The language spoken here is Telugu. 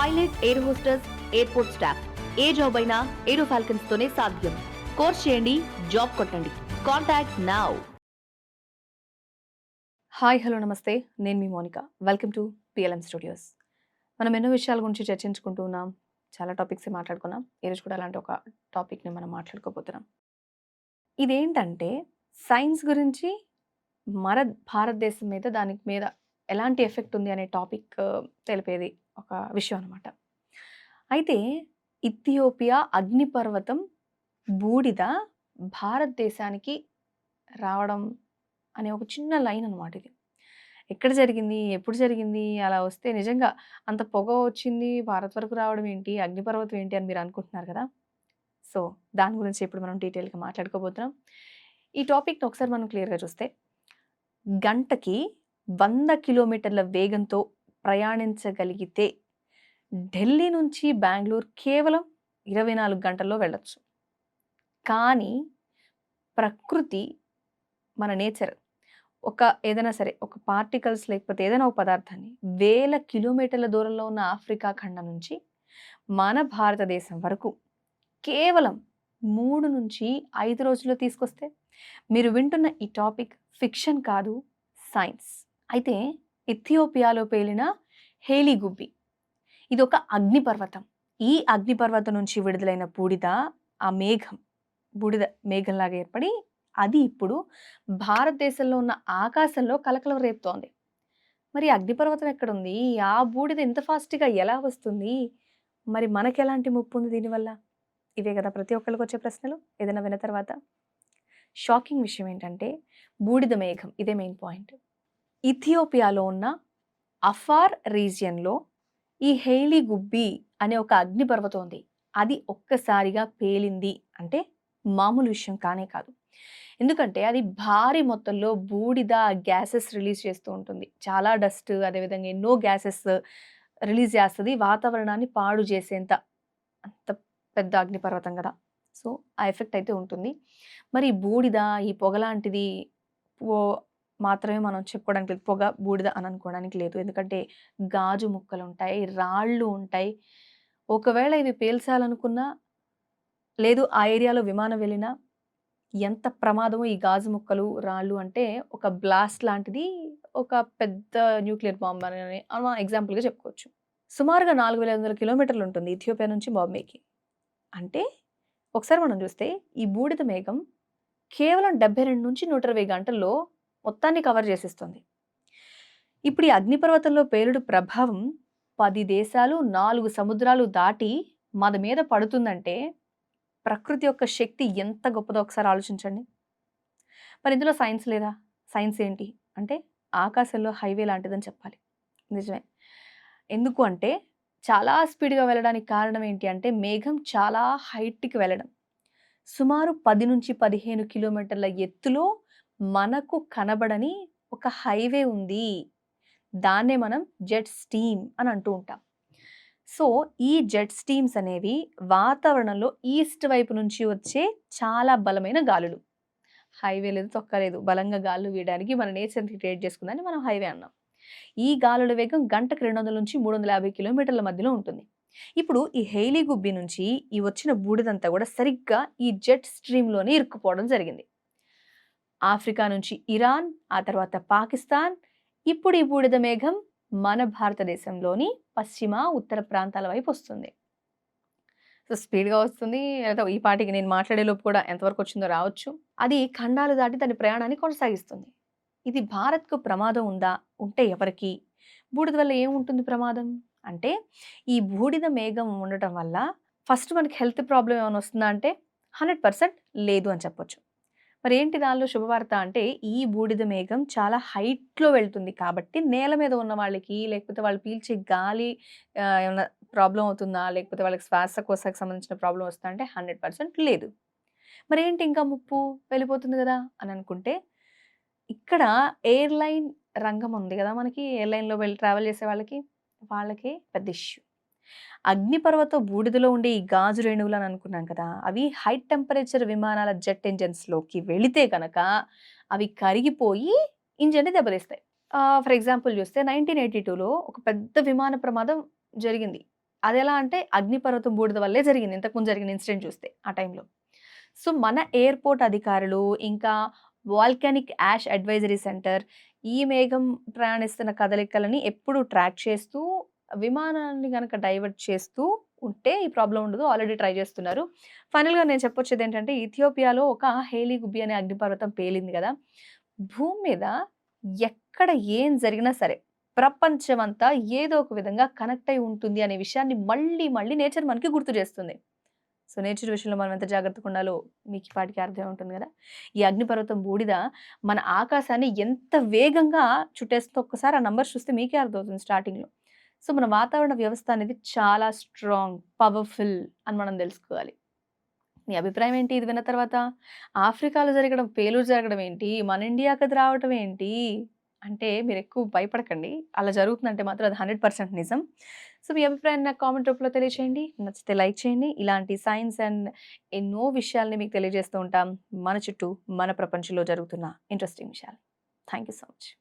Pilot air hostesses airport staff. ఏ జాబ్ అయినా ఏరో ఫాల్కన్స్ తోనే సాధ్యం. కోర్స్ చేయండి జాబ్ కొట్టండి. Contact now. హాయ్ హలో నమస్తే. నేను మీ Monika. Welcome to PLM Studios. మనం ఎన్నో విషయాల గురించి చర్చించుకుంటూ ఉన్నాం. చాలా టాపిక్స్ మాట్లాడుకున్నాం. ఈరోజు కూడా అలాంటి ఒక టాపిక్ని మనం మాట్లాడుకోబోతున్నాం. ఇదేంటంటే సైన్స్ గురించి మన భారతదేశం మీద దానికి మీద ఎలాంటి ఎఫెక్ట్ ఉంది అనే టాపిక్ తెలిపేది ఒక విషయం అనమాట అయితే ఇథియోపియా అగ్నిపర్వతం బూడిద భారతదేశానికి రావడం అనే ఒక చిన్న లైన్ అనమాట ఇది. ఎక్కడ జరిగింది? ఎప్పుడు జరిగింది? అలా వస్తే నిజంగా అంత పొగ వచ్చింది భారత్ వరకు రావడం ఏంటి? అగ్నిపర్వతం ఏంటి అని మీరు అనుకుంటున్నారు కదా? సో దాని గురించి ఇప్పుడు మనం డీటెయిల్గా మాట్లాడుకోబోతున్నాం. ఈ టాపిక్ని ఒకసారి మనం క్లియర్గా చూస్తే గంటకి వంద కిలోమీటర్ల వేగంతో ప్రయాణించగలిగితే ఢిల్లీ నుంచి బెంగళూరు కేవలం ఇరవై నాలుగు గంటల్లో వెళ్ళొచ్చు. కానీ ప్రకృతి మన నేచర్. ఒక ఏదైనా సరే ఒక పార్టికల్స్ లేకపోతే ఏదైనా ఒక పదార్థాన్ని వేల కిలోమీటర్ల దూరంలో ఉన్న ఆఫ్రికా ఖండం నుంచి మన భారతదేశం వరకు కేవలం మూడు నుంచి ఐదు రోజుల్లో తీసుకొస్తే మీరు వింటున్న ఈ టాపిక్ ఫిక్షన్ కాదు సైన్స్. అయితే ఇథియోపియాలో పేలిన హేలీ గుబ్బి ఇది ఒక అగ్నిపర్వతం. ఈ అగ్నిపర్వతం నుంచి విడుదలైన బూడిద ఆ మేఘం బూడిద మేఘంలాగా ఏర్పడి అది ఇప్పుడు భారతదేశంలో ఉన్న ఆకాశంలో కలకలం రేపుతోంది మరి అగ్నిపర్వతం ఎక్కడుంది? ఆ బూడిద ఇంత ఫాస్ట్గా ఎలా వస్తుంది? మరి మనకు ఎలాంటి ముప్పు ఉంది దీనివల్ల? ఇవే కదా ప్రతి ఒక్కరికి వచ్చే ప్రశ్నలు. ఏదైనా విన్న తర్వాత. షాకింగ్ విషయం ఏంటంటే బూడిద మేఘం ఇదే మెయిన్ పాయింట్. ఇథియోపియాలో ఉన్న అఫార్ రీజియన్లో ఈ హెయిలీ గుబ్బి అనే ఒక అగ్నిపర్వతం ఉంది అది ఒక్కసారిగా పేలింది అంటే మామూలు విషయం కానే కాదు. ఎందుకంటే అది భారీ మొత్తంలో బూడిద గ్యాసెస్ రిలీజ్ చేస్తూ ఉంటుంది. చాలా డస్ట్ అదేవిధంగా ఎన్నో గ్యాసెస్ రిలీజ్ చేస్తుంది. వాతావరణాన్ని పాడు చేసేంత అంత పెద్ద అగ్నిపర్వతం కదా. సో ఆ ఎఫెక్ట్ అయితే ఉంటుంది. మరి బూడిద ఈ పొగ లాంటిది మాత్రమే మనం చెప్పుకోవడానికి లేదు. పొగ బూడిద అని అనుకోవడానికి లేదు. ఎందుకంటే గాజు ముక్కలు ఉంటాయి రాళ్ళు ఉంటాయి. ఒకవేళ ఇవి పేల్చాలనుకున్నా లేదు ఆ ఏరియాలో విమానం వెళ్ళినా ఎంత ప్రమాదమో ఈ గాజు ముక్కలు రాళ్ళు అంటే ఒక బ్లాస్ట్ లాంటిది ఒక పెద్ద న్యూక్లియర్ బాంబ్ అని మనం ఎగ్జాంపుల్గా చెప్పుకోవచ్చు. సుమారుగా నాలుగు వేల ఐదు వందల కిలోమీటర్లు ఉంటుంది ఇథియోపియా నుంచి బాంబేకి. అంటే ఒకసారి మనం చూస్తే ఈ బూడిద మేఘం కేవలం డెబ్బై రెండు నుంచి నూట ఇరవై గంటల్లో మొత్తాన్ని కవర్ చేసేస్తుంది. ఇప్పుడు ఈ అగ్నిపర్వతంలో పేలుడు ప్రభావం పది దేశాలు నాలుగు సముద్రాలు దాటి మన మీద పడుతుందంటే ప్రకృతి యొక్క శక్తి ఎంత గొప్పదో ఒకసారి ఆలోచించండి. మరి ఇందులో సైన్స్ లేదా? సైన్స్ ఏంటి? అంటే ఆకాశంలో హైవే లాంటిదని చెప్పాలి. నిజమే. ఎందుకు అంటే చాలా స్పీడ్గా వెళ్ళడానికి కారణం ఏంటి అంటే మేఘం చాలా హైట్కి వెళ్ళడం. సుమారు పది నుంచి పదిహేను కిలోమీటర్ల ఎత్తులో మనకు కనబడని ఒక హైవే ఉంది. దాన్నే మనం జెట్ స్టీమ్ అని అంటూ ఉంటాం. సో ఈ జెట్ స్టీమ్స్ అనేవి వాతావరణంలో ఈస్ట్ వైపు నుంచి వచ్చే చాలా బలమైన గాలులు. హైవే లేదు తొక్కలేదు బలంగా గాలులు వీయడానికి మన నేచర్ని క్రియేట్ చేసుకుందని మనం హైవే అన్నాం. ఈ గాలుల వేగం గంటకు రెండు వందల నుంచి మూడు వందల యాభై కిలోమీటర్ల మధ్యలో ఉంటుంది. ఇప్పుడు ఈ హెయిలీ గుబ్బి నుంచి ఈ వచ్చిన బూడిదంతా కూడా సరిగ్గా ఈ జెట్ స్ట్రీమ్లోనే ఇరుక్కుపోవడం జరిగింది. ఆఫ్రికా నుంచి ఇరాన్ ఆ తర్వాత పాకిస్తాన్ ఇప్పుడు ఈ బూడిద మేఘం మన భారతదేశంలోని పశ్చిమ ఉత్తర ప్రాంతాల వైపు వస్తుంది. సో స్పీడ్గా వస్తుంది. లేదా ఈ పాటికి నేను మాట్లాడేలోపు కూడా ఎంతవరకు వచ్చిందో రావచ్చు. అది ఖండాలు దాటి దాని ప్రయాణాన్ని కొనసాగిస్తుంది. ఇది భారత్కు ప్రమాదం ఉందా? ఉంటే ఎవరికి? బూడిద వల్ల ఏముంటుంది ప్రమాదం? అంటే ఈ బూడిద మేఘం ఉండటం వల్ల ఫస్ట్ మనకి హెల్త్ ప్రాబ్లం ఏమైనా వస్తుందా అంటే హండ్రెడ్ పర్సెంట్ లేదు అని చెప్పొచ్చు. మరి ఏంటి దానిలో శుభవార్త అంటే ఈ బూడిద మేఘం చాలా హైట్లో వెళ్తుంది కాబట్టి నేల మీద ఉన్న వాళ్ళకి లేకపోతే వాళ్ళు పీల్చే గాలి ఏమైనా ప్రాబ్లం అవుతుందా? లేకపోతే వాళ్ళకి శ్వాసకోశకు సంబంధించిన ప్రాబ్లం వస్తుందా? అంటే హండ్రెడ్ పర్సెంట్ లేదు. మరి ఏంటి ఇంకా ముప్పు? వెళ్ళిపోతుంది కదా అని అనుకుంటే ఇక్కడ ఎయిర్లైన్ రంగం ఉంది కదా మనకి. ఎయిర్లైన్లో వెళ్ళి ట్రావెల్ చేసే వాళ్ళకి వాళ్ళకి పెద్ద ఇష్యూ. అగ్నిపర్వత బూడిదలో ఉండే ఈ గాజు రేణువులు అని అనుకున్నాం కదా అవి హై టెంపరేచర్ విమానాల జెట్ ఇంజన్స్లోకి వెళితే కనుక అవి కరిగిపోయి ఇంజన్ని దెబ్బతీస్తాయి. ఫర్ ఎగ్జాంపుల్ చూస్తే నైన్టీన్ ఎయిటీ టూలో ఒక పెద్ద విమాన ప్రమాదం జరిగింది. అది ఎలా అంటే అగ్నిపర్వతం బూడిద వల్లే జరిగింది. ఇంతకుముందు జరిగిన ఇన్సిడెంట్ చూస్తే ఆ టైంలో సో మన ఎయిర్పోర్ట్ అధికారులు ఇంకా వాల్కానిక్ యాష్ అడ్వైజరీ సెంటర్ ఈ మేఘం ప్రయాణిస్తున్న కదలికలని ఎప్పుడు ట్రాక్ చేస్తూ విమానాన్ని కనుక డైవర్ట్ చేస్తూ ఉంటే ఈ ప్రాబ్లం ఉండదు. ఆల్రెడీ ట్రై చేస్తున్నారు. ఫైనల్గా నేను చెప్పొచ్చేది ఏంటంటే ఇథియోపియాలో ఒక హేలీ గుబ్బి అనే అగ్నిపర్వతం పేలింది కదా! భూమి మీద ఎక్కడ ఏం జరిగినా సరే ప్రపంచం అంతా ఏదో ఒక విధంగా కనెక్ట్ అయి ఉంటుంది అనే విషయాన్ని మళ్ళీ మళ్ళీ నేచర్ మనకి గుర్తు చేస్తుంది. సో నేచర్ విషయంలో మనం ఎంత జాగ్రత్తగా ఉండాలో మీకు పాటికి అర్థం ఉంటుంది కదా! ఈ అగ్నిపర్వతం బూడిద మన ఆకాశాన్ని ఎంత వేగంగా చుట్టేస్తుందో ఒక్కసారి ఆ నంబర్ చూస్తే మీకే అర్థమవుతుంది స్టార్టింగ్లో. సో మన వాతావరణ వ్యవస్థ అనేది చాలా స్ట్రాంగ్ పవర్ఫుల్ అని మనం తెలుసుకోవాలి. నీ అభిప్రాయం ఏంటి? ఇది విన్న తర్వాత ఆఫ్రికాలో జరగడం పేలూరు జరగడం ఏంటి? మన ఇండియాకి అది ఏంటి? అంటే మీరు ఎక్కువ భయపడకండి. అలా జరుగుతుందంటే మాత్రం అది హండ్రెడ్ పర్సెంట్ నిజం. సో మీ అభిప్రాయాన్ని నాకు కామెంట్ రూపంలో తెలియచేయండి. నచ్చితే లైక్ చేయండి. ఇలాంటి సైన్స్ అండ్ ఎన్నో విషయాల్ని మీకు తెలియజేస్తూ ఉంటాం. మన చుట్టూ మన ప్రపంచంలో జరుగుతున్న ఇంట్రెస్టింగ్ విషయాలు. Thank you so much.